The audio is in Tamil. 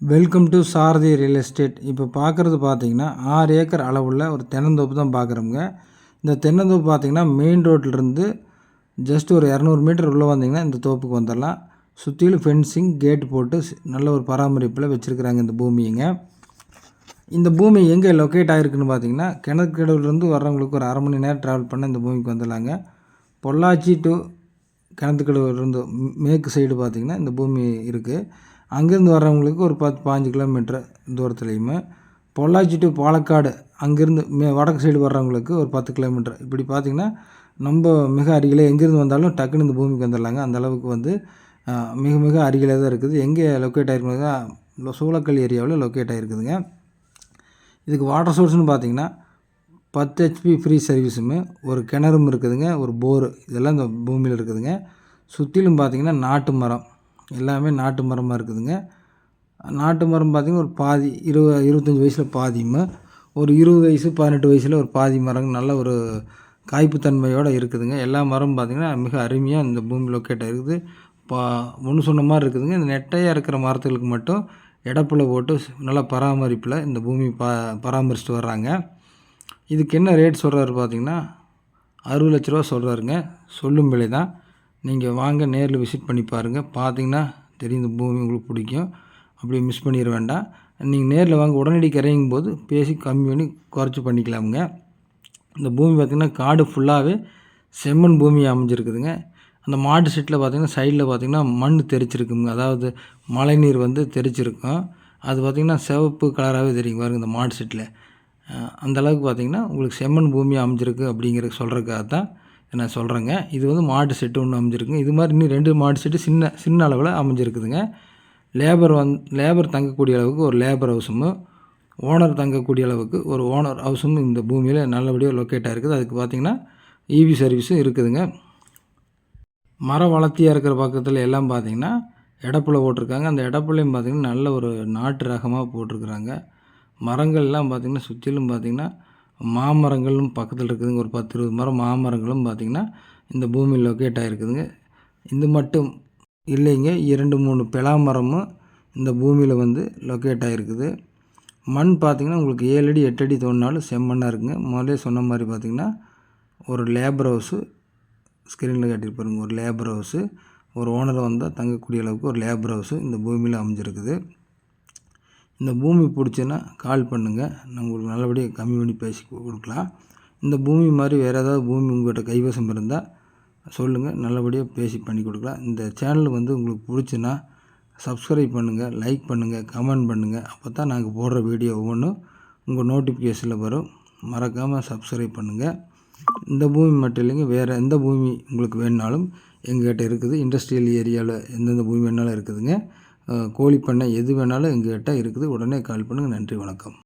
Welcome to Sarathi real estate இப்போ பார்க்குறது பார்த்திங்கன்னா ஆறு ஏக்கர் அளவுள்ள ஒரு தென்னந்தோப்பு தான் பார்க்குறோங்க இந்த தென்னந்தோப்பு பார்த்தீங்கன்னா மெயின் ரோட்லேருந்து ஜஸ்ட் ஒரு இரநூறு மீட்டர் உள்ளே வந்தீங்கன்னா இந்த தோப்புக்கு வந்துடலாம். சுற்றிலும் ஃபென்சிங் கேட் போட்டு நல்ல ஒரு பராமரிப்பில் வச்சுருக்குறாங்க இந்த பூமியைங்க இந்த பூமி எங்கே லொக்கேட் ஆகிருக்குன்னு பார்த்தீங்கன்னா கிணத்துக்கடவுலேருந்து வர்றவங்களுக்கு ஒரு அரை மணி நேரம் ட்ராவல் பண்ண இந்த பூமிக்கு வந்துடலாங்க. பொள்ளாச்சி டு கிணத்துக்கடவுலேருந்து மேற்கு சைடு பார்த்திங்கன்னா இந்த பூமி இருக்குது அங்கேருந்து வர்றவங்களுக்கு ஒரு பத்து பாஞ்சு கிலோமீட்டர் தூரத்துலேயுமே பொள்ளாச்சி டு பாலக்காடு அங்கேருந்து மே வடக்கு சைடு வர்றவங்களுக்கு ஒரு பத்து கிலோமீட்டர். இப்படி பார்த்திங்கன்னா நம்ம மிக அருகிலே எங்கேருந்து வந்தாலும் டக்குன்னு இந்த பூமிக்கு வந்துடலாங்க. அந்த அளவுக்கு வந்து மிக மிக அருகிலே தான் இருக்குது. எங்கே லொக்கேட் ஆகிருக்குங்க சூளக்கல் ஏரியாவில் லொக்கேட் ஆகிருக்குதுங்க இதுக்கு வாட்டர் சோர்ஸ்னு பார்த்தீங்கன்னா பத்து ஹெச்பி ஃப்ரீ சர்வீஸுமே ஒரு கிணறும் இருக்குதுங்க ஒரு போரு. இதெல்லாம் இந்த பூமியில் இருக்குதுங்க. சுற்றிலும் பார்த்தீங்கன்னா நாட்டு மரம். எல்லாமே நாட்டு மரமாக இருக்குதுங்க. நாட்டு மரம் பார்த்திங்கன்னா ஒரு பாதி இருபது இருபத்தஞ்சி வயசில் பாதியுமே ஒரு இருபது வயசு பதினெட்டு வயசில் ஒரு பாதி மரம் நல்ல ஒரு காய்ப்புத்தன்மையோடு இருக்குதுங்க. எல்லா மரமும் பார்த்திங்கன்னா மிக அருமையாக இந்த பூமி லொக்கேட் இருக்குது. பா ஒன்று சொன்ன மாதிரி இருக்குதுங்க. இந்த நெட்டையாக இருக்கிற மரத்துகளுக்கு மட்டும் இடப்புல போட்டு நல்லா பராமரிப்பில் இந்த பூமி பா பராமரிச்சுட்டு வர்றாங்க. இதுக்கு என்ன ரேட் சொல்கிறாரு பார்த்திங்கன்னா அறுபது லட்ச ரூபா சொல்கிறாருங்க சொல்லும் விலை தான் நீங்கள் வாங்க நேரில் விசிட் பண்ணி பாருங்கள் பார்த்தீங்கன்னா தெரியும் இந்த பூமி உங்களுக்கு பிடிக்கும். அப்படி மிஸ் பண்ணிட வேண்டாம். நீங்கள் நேரில் வாங்க உடனடி கரையும் போது பேசி கம்மி பண்ணி குறைச்சி பண்ணிக்கலாமுங்க. இந்த பூமி பார்த்திங்கன்னா காடு ஃபுல்லாகவே செம்மண் பூமி அமைஞ்சிருக்குதுங்க. அந்த மாட்டு செட்டில் பார்த்திங்கன்னா சைடில் பார்த்திங்கன்னா மண் தெரிச்சிருக்குங்க. அதாவது மழை நீர் வந்து தெரிச்சிருக்கும். அது பார்த்திங்கன்னா சிவப்பு கலராகவே தெரியும். பாருங்க இந்த மாட்டு செட்டில். அந்த அளவுக்கு பார்த்திங்கன்னா உங்களுக்கு செம்மண் பூமி அமைஞ்சிருக்கு அப்படிங்கிற சொல்கிறதுக்காக தான் நான் சொல்கிறேங்க இது வந்து மாட்டு செட்டு ஒன்று அமைஞ்சிருக்குங்க. இது மாதிரி இன்னும் ரெண்டு மாட்டு செட்டு சின்ன சின்ன அளவில் அமைஞ்சிருக்குதுங்க. லேபர் வந் லேபர் தங்கக்கூடிய அளவுக்கு ஒரு லேபர் ஹவுஸும் ஓனர் தங்கக்கூடிய அளவுக்கு ஒரு ஓனர் ஹவுஸும் இந்த பூமியில் நல்லபடியாக லொக்கேட் ஆகிருக்குது அதுக்கு பார்த்திங்கன்னா ஈவி சர்வீஸும் இருக்குதுங்க. மரம் வளர்த்தியாக இருக்கிற பக்கத்தில் எல்லாம் பார்த்தீங்கன்னா இடப்புல போட்டிருக்காங்க. அந்த இடப்புலையும் பார்த்தீங்கன்னா நல்ல ஒரு நாட்டு ரகமாக போட்டிருக்குறாங்க. மரங்கள்லாம் பார்த்திங்கன்னா சுற்றிலும் பார்த்திங்கன்னா மாமரங்களும் பக்கத்தில் இருக்குதுங்க. ஒரு பத்து இருபது மரம் மாமரங்களும் பார்த்திங்கன்னா இந்த பூமியில் லொக்கேட் ஆகிருக்குதுங்க இது மட்டும் இல்லைங்க. இரண்டு மூணு பெலா மரமும் இந்த பூமியில் வந்து லொக்கேட் ஆகிருக்குது மண் பார்த்திங்கன்னா உங்களுக்கு ஏழு அடி எட்டு அடி தோணினாலும் செம்மண்ணாக இருக்குங்க. முதல்ல சொன்ன மாதிரி பார்த்திங்கன்னா ஒரு லேபர் ஹவுஸு ஸ்க்ரீனில் காட்டியிருப்பாருங்க ஒரு லேபர் ஹவுஸு. ஒரு ஓனர் வந்தால் தங்கக்கூடிய அளவுக்கு ஒரு லேபர் ஹவுஸு இந்த பூமியில் அமைஞ்சிருக்குது. இந்த பூமி பிடிச்சின்னா கால் பண்ணுங்கள் நான் உங்களுக்கு நல்லபடியாக கம்மி பண்ணி பேசி கொடுக்கலாம். இந்த பூமி மாதிரி வேறு ஏதாவது பூமி உங்கள்கிட்ட கைவசம் இருந்தால் சொல்லுங்கள் நல்லபடியாக பேசி பண்ணி கொடுக்கலாம். இந்த சேனல் வந்து உங்களுக்கு பிடிச்சின்னா சப்ஸ்கிரைப் பண்ணுங்கள் லைக் பண்ணுங்கள் கமெண்ட் பண்ணுங்கள் அப்போ தான் நாங்கள் போடுற வீடியோ ஒவ்வொன்றும் உங்கள் நோட்டிஃபிகேஷனில் வரும். மறக்காமல் சப்ஸ்கிரைப் பண்ணுங்கள் இந்த பூமி மட்டும் இல்லைங்க வேறு எந்த பூமி உங்களுக்கு வேணுனாலும் எங்கள்கிட்ட இருக்குது. இண்டஸ்ட்ரியல் ஏரியாவில் எந்தெந்த பூமி வேணாலும் இருக்குதுங்க. கோழி பண்ணை எது வேணாலும் எங்ககிட்ட இருக்குது. உடனே கால் பண்ணுங்கள் நன்றி வணக்கம்.